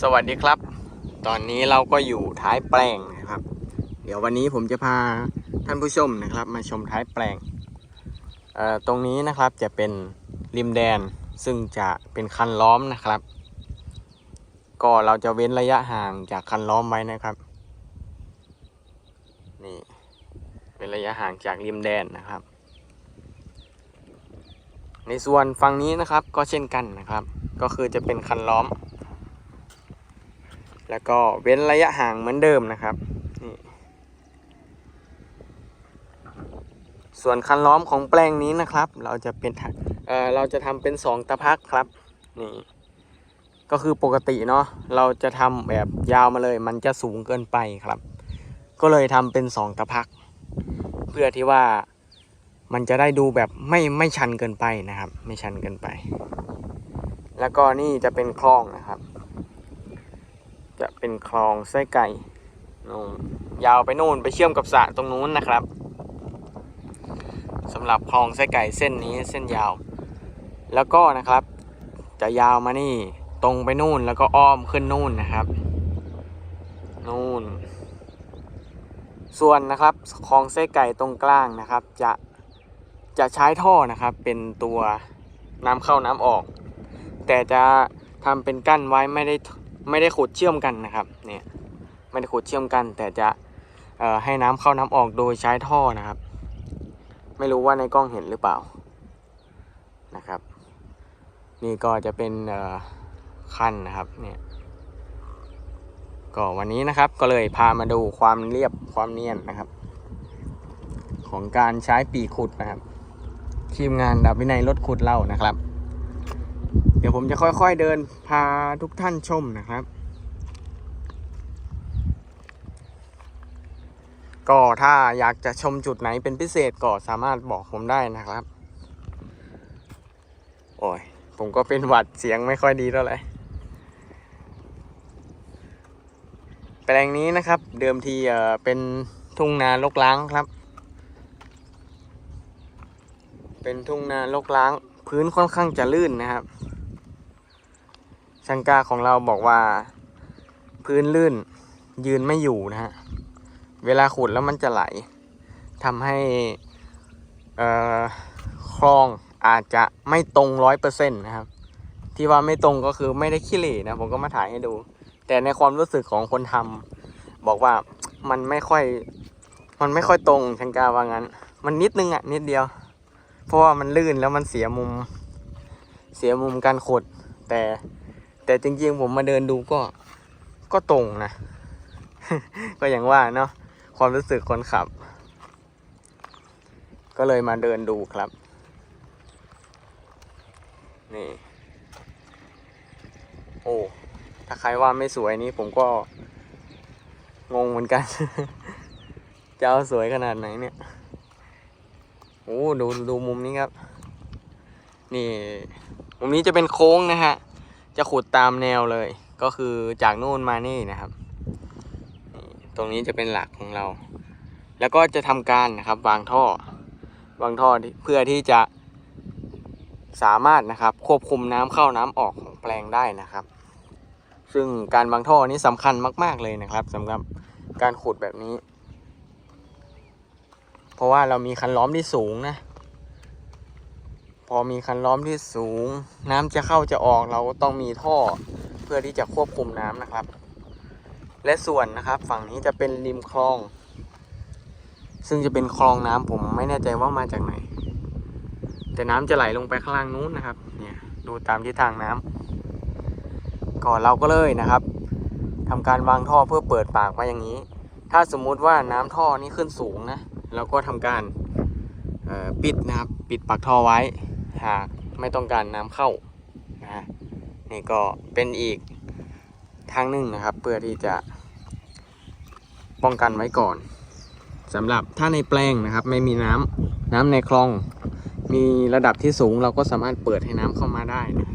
สวัสดีครับ ตอนนี้เราก็อยู่ท้ายแปลงนะครับ เดี๋ยววันนี้ผมจะพาท่านผู้ชมนะครับ มาชมท้ายแปลง ตรงนี้นะครับจะเป็นริมแดนซึ่งจะเป็นคันล้อมนะครับ ก็เราจะเว้นระยะห่างจากคันล้อมไว้นะครับ นี่เป็นระยะห่างจากริมแดนนะครับ ในส่วนฝั่งนี้นะครับก็เช่นกันนะครับ ก็คือจะเป็นคันล้อม แล้วก็เว้นระยะห่างเหมือนเดิมนะครับนี่ส่วนคันล้อมของแปลงนี้นะครับ เราจะเป็นเอ่อเราจะทำเป็นสองตะพักครับนี่ก็คือปกติเนาะเราจะทำแบบยาวมาเลย มันจะสูงเกินไปครับ ก็เลยทำเป็นสองตะพัก เพื่อที่ว่ามันจะได้ดูแบบไม่ไม่ชันเกินไปนะครับ ไม่ชันเกินไป แล้วก็นี่จะเป็นคลองนะครับ จะเป็นคลองไส้ไก่นู่นยาวไปนู่นไปเชื่อมกับสระตรงนู้นนะครับสำหรับคลองไส้ไก่เส้นนี้เส้นยาว แล้วก็นะครับ จะยาวมานี่ตรงไปนู่นแล้วก็อ้อมขึ้นนู่นนะครับ นู่น ส่วนนะครับคลองไส้ไก่ตรงกลางนะครับ จะจะใช้ท่อนะครับเป็นตัวน้ำเข้าน้ำออก แต่จะทำเป็นกั้นไว้ไม่ได้ ไม่ได้ขุดเชื่อมกันนะครับเนี่ยไม่ได้ขุดเชื่อมกัน แต่จะให้น้ำเข้าน้ำออกโดยใช้ท่อนะครับ ไม่รู้ว่าในกล้องเห็นหรือเปล่านะครับ นี่ก็จะเป็นเอ่อคันนะครับเนี่ยก็วันนี้นะครับก็เลยพามาดูความเรียบความเนียนนะครับ ของการใช้ปีขุดนะครับทีมงานดับวินัยรถขุดเล่านะครับ เดี๋ยวผมจะค่อยๆเดินพาทุกท่านชมนะครับ ก็ถ้าอยากจะชมจุดไหนเป็นพิเศษก็สามารถบอกผมได้นะครับ โอ้ย ผมก็เป็นหวัดเสียงไม่ค่อยดีเท่าไหร่แปลงนี้นะครับ เดิมทีเอ่อเป็นทุ่งนาลกล้างครับ เป็นทุ่งนาลกล้าง พื้นค่อนข้างจะลื่นนะครับช่างกาของเราบอกว่า พื้นลื่นยืนไม่อยู่นะฮะเวลาขุดแล้วมันจะไหลทำให้เอ่อคลองอาจจะไม่ตรงร้อยเปอร์เซ็นต์นะครับ ที่ว่าไม่ตรงก็คือไม่ได้ขี้เหร่นะผมก็มาถ่ายให้ดู แต่ในความรู้สึกของคนทำบอกว่ามันไม่ค่อย มันไม่ค่อยตรงช่างกาว่างั้น มันนิดนึงอะ่ะนิดเดียว เพราะว่ามันลื่นแล้วมันเสียมุม เสียมุมการขด แต่ แต่จริงๆผมมาเดินดูก็ก็ตรงนะ ก็อย่างว่าเนาะความรู้สึกคนขับ ก็เลยมาเดินดูครับ นี่ โอ้ถ้าใครว่าไม่สวยนี่ผมก็งงเหมือนกัน จะเอาสวยขนาดไหนเนี่ย โอ้ดูดูมุมนี้ครับ นี่ มุมนี้จะเป็นโค้งนะฮะ จะขุดตามแนวเลย ก็คือจากนู่นมานี่นะครับ ตรงนี้จะเป็นหลักของเรา แล้วก็จะทำการนะครับ วางท่อ วางท่อเพื่อที่จะสามารถนะครับควบคุมน้ำเข้าน้ำออกของแปลงได้นะครับ ซึ่งการวางท่อนี้สำคัญมาก ๆเลยนะครับสำหรับการขุดแบบนี้ ราะว่าเรามีคันล้อมที่สูงนะ พอมีคันล้อมที่สูง น้ำจะเข้าจะออกเราก็ต้องมีท่อเพื่อที่จะควบคุมน้ำนะครับ และส่วนนะครับ ฝั่งนี้จะเป็นริมคลอง ซึ่งจะเป็นคลองน้ำผมไม่แน่ใจว่ามาจากไหน แต่น้ำจะไหลลงไปข้างล่างนู้นนะครับ เนี่ยดูตามทิศทางน้ำก่อนเราก็เลยนะครับทำการวางท่อเพื่อเปิดปากไว้อย่างนี้ ถ้าสมมุติว่าน้ำท่อนี้ขึ้นสูงนะ เราก็ทำการปิดนะครับปิดปากท่อไว้หากไม่ต้องการน้ำเข้านะฮะนี่ก็เป็นอีกทางหนึ่งนะครับ เพื่อที่จะป้องกันไว้ก่อนสำหรับถ้าในแปลงนะครับ ไม่มีน้ำน้ำในคลอง มีระดับที่สูงเราก็สามารถเปิดให้น้ำเข้ามาได้นะ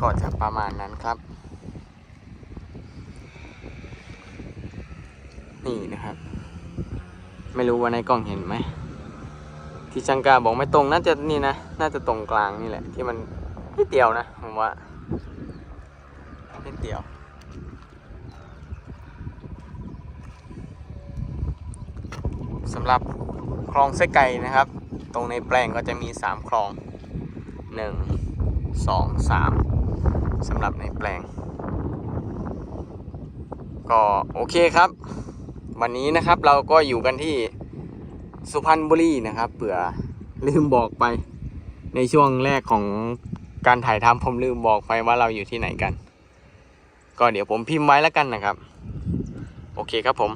ก็จะประมาณนั้นครับ นี่นะครับ ไม่รู้ว่าในกล้องเห็นไหม ที่ช่างกาบอกไม่ตรงน่าจะนี่นะ น่าจะตรงกลางนี่แหละ ที่มันนิดเดียวนะผมว่านิดเดียว สำหรับคลองไส้ไก่นะครับ ตรงในแปลงก็จะมี 3 คลอง 1 2 3สำหรับในแปลง ก็โอเคครับ วันนี้นะครับเราก็อยู่กันที่สุพรรณบุรีนะครับเผื่อลืมบอกไป ในช่วงแรกของการถ่ายทำผมลืมบอกไปว่าเราอยู่ที่ไหนกัน ก็เดี๋ยวผมพิมพ์ไว้แล้วกันนะครับ โอเคครับผม